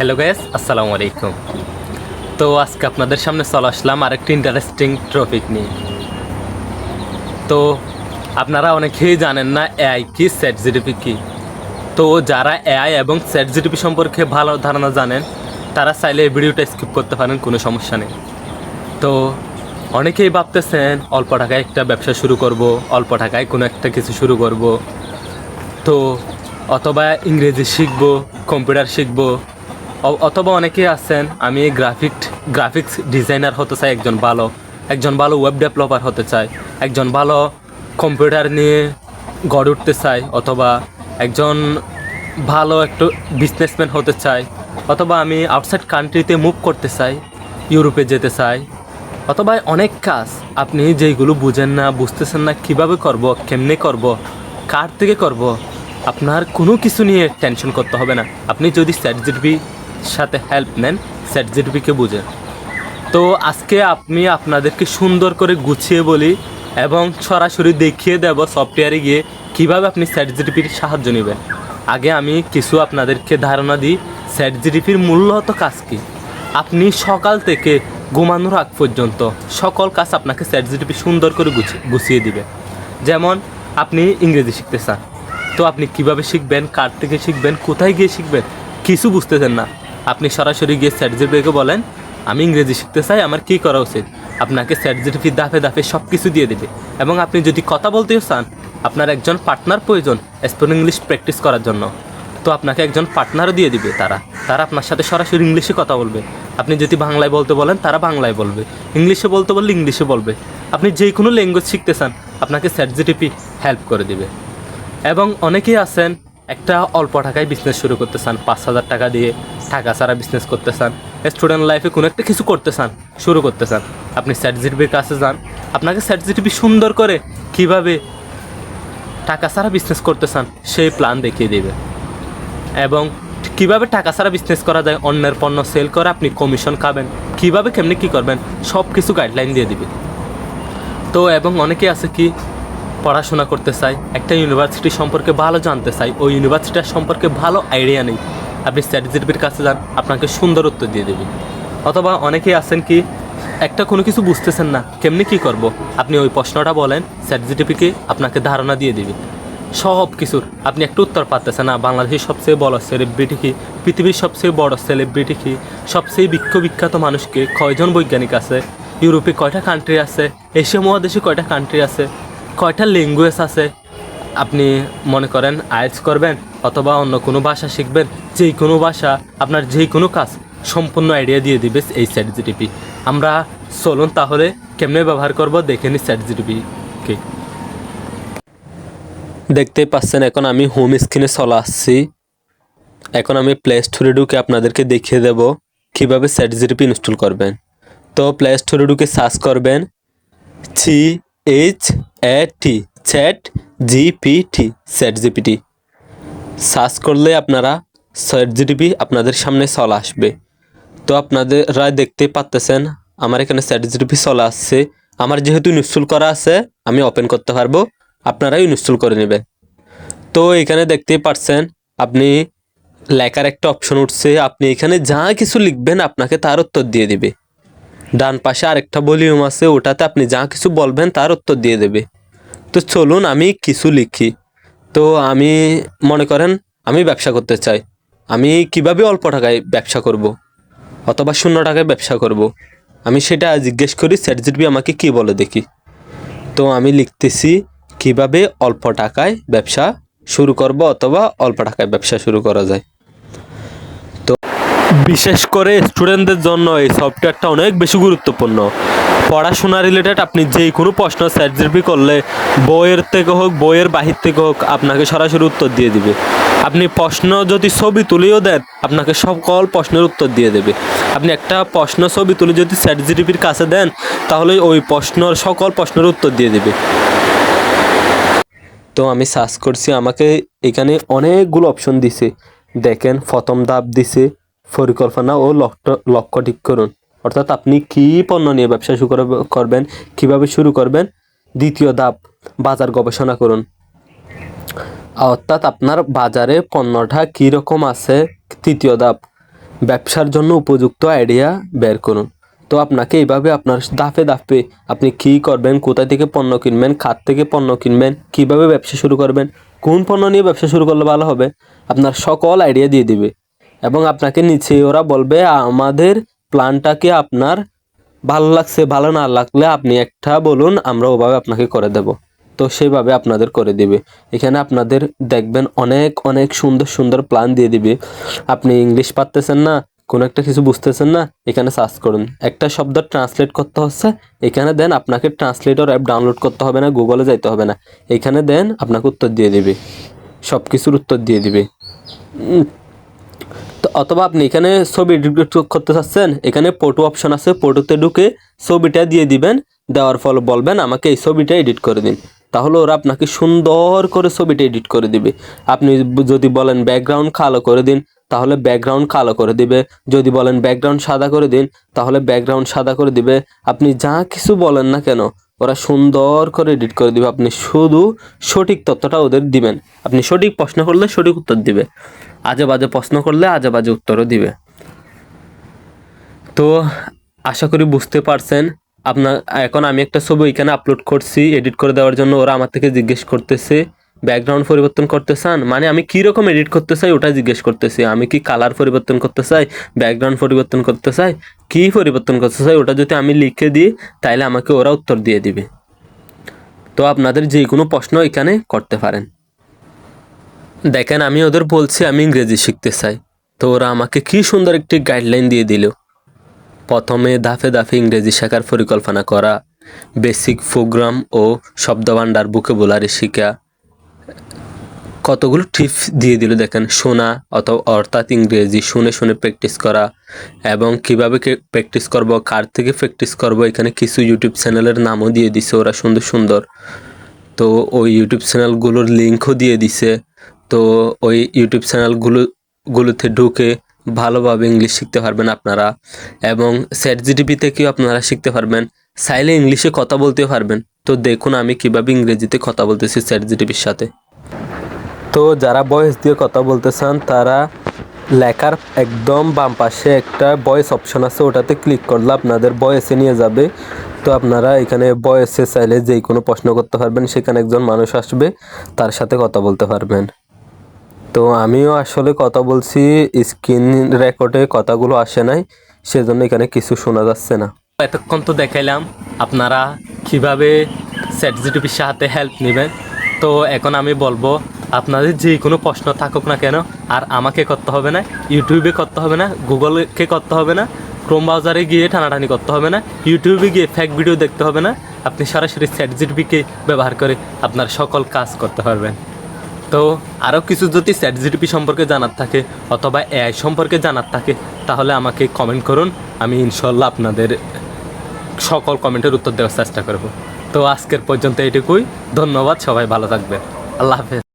Hello gas আসসালামু আলাইকুম তো আজকে আপনাদের সামনে চলে আসলাম আরেকটি ইন্টারেস্টিং টপিক নিয়ে। তো আপনারা অনেকেই জানেন না এআই কি স্যাট জিডিপি কি? তো যারা এআই এবং স্যাট জিডিপি সম্পর্কে ভালো ধারণা জানেন, তারা চাইলে এই ভিডিওটা স্কিপ করতে পারেন, কোনো সমস্যা নেই। তো অনেকেই ভাবতেছেন, অল্প টাকায় একটা ব্যবসা শুরু করব, অল্প টাকায় কোনো একটা কিছু শুরু করব। তো অথবা ইংরেজি শিখব, কম্পিউটার শিখব অথবা অনেকে আছেন, আমি গ্রাফিক গ্রাফিক্স ডিজাইনার হতে চাই, একজন ভালো একজন ভালো ওয়েব ডেভেলপার হতে চাই, একজন ভালো কম্পিউটার নিয়ে গড়ে উঠতে চাই, অথবা একজন ভালো একটু বিজনেসম্যান হতে চাই, অথবা আমি আউটসাইড কান্ট্রিতে মুভ করতে চাই, ইউরোপে যেতে চাই, অথবা অনেক কাজ, আপনি যেইগুলো বুঝেন না, বুঝতেছেন না, কীভাবে করব, কেমনে করব, কার থেকে করব, আপনার কোনো কিছু নিয়ে টেনশন করতে হবে না। আপনি যদি জিডিপির সাথে হেল্প নেন স্যাট জিডিপিকে বুঝে। তো আজকে আপনি আপনাদেরকে সুন্দর করে গুছিয়ে বলি এবং সরাসরি দেখিয়ে দেব সফটওয়্যারে গিয়ে কীভাবে আপনি স্যাট জিডিপির সাহায্য নেবেন। আগে আমি কিছু আপনাদেরকে ধারণা দিই স্যাট জিডিপির মূল্যত কাজ কী? আপনি সকাল থেকে ঘুমানোর আগ পর্যন্ত সকল কাজ আপনাকে স্যাট জিডিপি সুন্দর করে গুছি- গুছিয়ে দিবে। যেমন আপনি ইংরেজি শিখতে চান, তো আপনি কীভাবে শিখবেন, কার থেকে শিখবেন, কোথায় গিয়ে শিখবেন, কিছু বুঝতেছেন না। আপনি সরাসরি গিয়ে স্যাট জিডিপিকে বলেন, আমি ইংরেজি শিখতে চাই, আমার কী করা উচিত? আপনাকে স্যাট জিডিপি দাফে দাফে সব কিছু দিয়ে দেবে। এবং আপনি যদি কথা বলতেও চান, আপনার একজন পার্টনার প্রয়োজন স্পোকেন ইংলিশ প্র্যাকটিস করার জন্য। তো আপনাকে একজন পার্টনারও দিয়ে দিবে তারা। তারা আপনার সাথে সরাসরি ইংলিশে কথা বলবে। আপনি যদি বাংলায় বলতে বলেন, তারা বাংলায় বলবে। ইংলিশে বলতে বললে ইংলিশে বলবে। আপনি যে কোনো ল্যাঙ্গুয়েজ শিখতে চান, আপনাকে স্যাট জিটিপি হেল্প করে দিবে। এবং অনেকেই আছেন একটা অল্প টাকায় বিজনেস শুরু করতে চান, পাঁচ হাজার টাকা দিয়ে টাকা ছাড়া বিজনেস করতে চান স্টুডেন্ট লাইফে কোনো একটা কিছু করতে চান, শুরু করতে চান। আপনি স্যাট জিটিপির কাছে যান, আপনাকে স্যাট জিটিপি সুন্দর করে কীভাবে টাকা ছাড়া বিজনেস করতে চান, সেই প্ল্যান দেখিয়ে দেবে। এবং কীভাবে টাকা ছাড়া বিজনেস করা যায়, অন্যের পণ্য সেল করে আপনি কমিশন খাবেন, কীভাবে, কেমনি কি করবেন সব কিছু গাইডলাইন দিয়ে দিবে। তো এবং অনেকে আছে কি পড়াশোনা করতে চাই, একটা ইউনিভার্সিটি সম্পর্কে ভালো জানতে চাই, ওই ইউনিভার্সিটির সম্পর্কে ভালো আইডিয়া নেই। আপনি স্ট্র্যাটেজির কাছে যান, আপনাকে সুন্দর উত্তর দিয়ে দেবে। অথবা অনেকেই আছেন কি, একটা কোনো কিছু বুঝতেছেন না, কেমনি কি করব? আপনি ওই প্রশ্নটা বলেন স্যাটজিটিপিকে আপনাকে ধারণা দিয়ে দিবে। সব কিছুর, আপনি একটা উত্তর পাচ্ছেন না, বাংলাদেশের সবচেয়ে বড় সেলিব্রিটি কি, পৃথিবীর সবচেয়ে বড় সেলিব্রিটি কি, সবচেয়ে বিখ্য বিখ্যাত মানুষকে কয়জন বৈজ্ঞানিক আছে, ইউরোপে কয়টা কান্ট্রি আছে, এশিয়া মহাদেশে কয়টা কান্ট্রি আছে কয়টা ল্যাঙ্গুয়েজ আছে? আপনি মনে করেন আয়েলস করবেন অথবা অন্য কোনো ভাষা শিখবেন যেই কোনো ভাষা আপনার যেই কোনো কাজ সম্পূর্ণ আইডিয়া দিয়ে দিবে এই স্যাট জিটিপি আমরা চলুন তাহলে কেমনে ব্যবহার করব দেখে নিই স্যাট জিটিপিকে দেখতেই পাচ্ছেন, এখন আমি হোম স্ক্রিনে চলে আসছি। এখন আমি প্লে স্টোরে ঢুকে আপনাদেরকে দেখিয়ে দেব কীভাবে স্যাট জিটিপি ইনস্টল করবেন। তো প্লে স্টোরে ঢুকে সার্চ করবেন C H A T chat GPT chat GPT search করলে আপনারা স্যাট জিটিপি আপনাদের সামনে চলে আসবে। তো আপনাদেররা দেখতে পাচ্তেছেন আমার এখানে স্যাট জিটিপি চলে আসছে। আমার যেহেতু ইনস্টল করা আছে, আমি ওপেন করতে পারব আপনারাও ইনস্টল করে নেবেন। তো এখানে দেখতেই পাচ্ছেন আপনি লেখার একটা অপশন উঠছে, আপনি এখানে যা কিছু লিখবেন, আপনাকে তার উত্তর দিয়ে দিবে। ডান পাশে আরেকটা ভলিউম আছে, ওটাতে আপনি যা কিছু বলবেন তার উত্তর দিয়ে দেবে। তো চলুন আমি কিছু লিখি। তো আমি মনে করেন আমি ব্যবসা করতে চাই। আমি কীভাবে অল্প টাকায় ব্যবসা করব। অথবা শূন্য টাকায় ব্যবসা করব। আমি সেটা জিজ্ঞেস করি স্যাটজিটবি আমাকে কি বলে দেখি। তো আমি লিখতেছি, কীভাবে অল্প টাকায় ব্যবসা শুরু করব অথবা অল্প টাকায় ব্যবসা শুরু করা যায়? বিশেষ করে স্টুডেন্টদের জন্য এই সফটওয়্যারটা অনেক বেশি গুরুত্বপূর্ণ। পড়াশোনা রিলেটেড আপনি যে কোনো প্রশ্ন স্যাটজিপি করলে বইয়ের থেকে হোক, বইয়ের বাহির থেকে হোক, আপনাকে সরাসরি উত্তর দিয়ে দিবে। আপনি প্রশ্ন যদি ছবি তুলেও দেন, আপনাকে সকল প্রশ্নের উত্তর দিয়ে দেবে। আপনি একটা প্রশ্ন ছবি তুলে যদি স্যাট জিডিপির কাছে দেন, তাহলে ওই প্রশ্নর সকল প্রশ্নের উত্তর দিয়ে দেবে। তো আমি সার্চ করছি, আমাকে এখানে অনেকগুলো অপশন দিছে। দেখেন, প্রথম ধাপ দিছে। পরিকল্পনা ও লক্ষ্য লক্ষ্য ঠিক করুন। অর্থাৎ আপনি কি পণ্য নিয়ে ব্যবসা শুরু করব- করবেন, কীভাবে শুরু করবেন? দ্বিতীয় ধাপ, বাজার গবেষণা করুন। অর্থাৎ আপনার বাজারে পণ্যটা কী রকম আছে? তৃতীয় ধাপ, ব্যবসার জন্য উপযুক্ত আইডিয়া বের করুন। তো আপনাকে এইভাবে আপনার দাফে দাফে আপনি কী করবেন কোথা থেকে পণ্য কিনবেন, খাত থেকে পণ্য কিনবেন, কীভাবে ব্যবসা শুরু করবেন, কোন পণ্য নিয়ে ব্যবসা শুরু করলে ভালো হবে, আপনার সকল আইডিয়া দিয়ে দিবে। এবং আপনাকে নিচে ওরা বলবে আমাদের প্ল্যানটাকে আপনার ভালো লাগছে, ভালো না লাগলে আপনি একটা বলুন, আমরা ওভাবে আপনাকে করে দেব। তো সেভাবে আপনাদের করে দিবে। এখানে আপনাদের দেখবেন অনেক অনেক সুন্দর সুন্দর প্ল্যান দিয়ে দিবে। আপনি ইংলিশ পারতেছেন না, কোনো একটা কিছু বুঝতেছেন না, এখানে সার্চ করুন। একটা শব্দ ট্রান্সলেট করতে হচ্ছে, এখানে দেন আপনাকে ট্রান্সলেটর অ্যাপ ডাউনলোড করতে হবে না গুগলে যাইতে হবে না। এখানে দেন আপনাকে উত্তর দিয়ে দিবে। সব কিছুর উত্তর দিয়ে দিবে। তো অথবা আপনি এখানে ছবি এডিট করতে চাচ্ছেন, এখানে ফটো অপশন আছে ফটোতে ঢুকে ছবিটা দিয়ে দিবেন, দেওয়ার ফল বলবেন, আমাকে এই ছবিটা এডিট করে দিন। তাহলে ওরা আপনাকে সুন্দর করে ছবিটা এডিট করে দিবে। আপনি যদি বলেন ব্যাকগ্রাউন্ড কালো করে দিন, তাহলে ব্যাকগ্রাউন্ড কালো করে দিবে। যদি বলেন ব্যাকগ্রাউন্ড সাদা করে দিন, তাহলে ব্যাকগ্রাউন্ড সাদা করে দিবে। আপনি যা কিছু বলেন না কেন, ওরা সুন্দর করে এডিট করে দিবে। আপনি শুধু সঠিক তথ্যটা ওদের দিবেন। আপনি সঠিক প্রশ্ন করলে সঠিক উত্তর দিবে। আজে বাজে প্রশ্ন করলে আজে বাজে উত্তরও দিবে। তো আশা করি বুঝতে পারছেন। আপনার, এখন আমি একটা ছবি এখানে আপলোড করছি এডিট করে দেওয়ার জন্য ওরা আমার থেকে জিজ্ঞেস করতেছে ব্যাকগ্রাউন্ড পরিবর্তন করতে চান? মানে আমি কী রকম এডিট করতে চাই ওটা জিজ্ঞেস করতেছি। আমি কি কালার পরিবর্তন করতে চাই ব্যাকগ্রাউন্ড পরিবর্তন করতে চাই, কী পরিবর্তন করতে চাই ওটা যদি আমি লিখে দিই তাহলে আমাকে ওরা উত্তর দিয়ে দিবে। তো আপনাদের যে কোনো প্রশ্ন এখানে করতে পারেন। দেখেন, আমি ওদের বলছি আমি ইংরেজি শিখতে চাই। তো ওরা আমাকে কি সুন্দর একটি গাইডলাইন দিয়ে দিল। প্রথমে ধাপে ধাপে ইংরেজি শেখার পরিকল্পনা করা বেসিক প্রোগ্রাম ও শব্দভাণ্ডার বুকে বোলারে শিখা। কতগুলো টিপস দিয়ে দিল দেখেন, শোনা অথবা অর্থাৎ ইংরেজি শুনে শুনে প্র্যাকটিস করা এবং কীভাবে প্র্যাকটিস করব, কার থেকে প্র্যাকটিস করব, এখানে কিছু ইউটিউব চ্যানেলের নামও দিয়ে দিছে, ওরা সুন্দর সুন্দর। তো ওই ইউটিউব চ্যানেলগুলোর লিঙ্কও দিয়ে দিছে। তো ওই ইউটিউব চ্যানেলগুলো গুলোতে ঢুকে ভালোভাবে ইংলিশ শিখতে পারবেন আপনারা এবং স্যাট জিডিপি থেকেও আপনারা শিখতে পারবেন। চাইলে ইংলিশে কথা বলতে পারবেন। তো দেখুন আমি কীভাবে ইংরেজিতে কথা বলতেছি স্যাট জিডিপির সাথে। তো যারা ভয়েস দিয়ে কথা বলতে চান, তারা লেখার একদম বাম পাশে একটা ভয়েস অপশন আছে, ওটাতে ক্লিক করলে আপনাদের ভয়েসে নিয়ে যাবে। তো আপনারা এখানে ভয়েসে চাইলে যে কোনো প্রশ্ন করতে পারবেন, সেখানে একজন মানুষ আসবে, তার সাথে কথা বলতে পারবেন। তো আমিও আসলে কথা বলছি, স্ক্রিন রেকর্ডে কথাগুলো আসে নাই, সেজন্য এখানে কিছু শোনা যাচ্ছে না। এতক্ষণ তো দেখাইলাম আপনারা কীভাবে চ্যাট জিটিপির সাথে হেল্প নেবেন। তো এখন আমি বলব, আপনাদের যে কোনো প্রশ্ন থাকুক না কেন, আর আমাকে করতে হবে না, ইউটিউবে করতে হবে না গুগলকে করতে হবে না, ক্রোম ব্রাউজারে গিয়ে টানাটানি করতে হবে না, ইউটিউবে গিয়ে ফ্যাক ভিডিও দেখতে হবে না, আপনি সরাসরি চ্যাট জিটিপিকে ব্যবহার করে আপনার সকল কাজ করতে পারবেন। তো আরও কিছু যদি স্যাট জিটিপি সম্পর্কে জানার থাকে অথবা এআই সম্পর্কে জানার থাকে, তাহলে আমাকে কমেন্ট করুন। আমি ইনশাল্লাহ আপনাদের সকল কমেন্টের উত্তর দেওয়ার চেষ্টা করব। তো আজকের পর্যন্ত এটুকুই ধন্যবাদ, সবাই ভালো থাকবেন। আল্লাহ হাফেজ।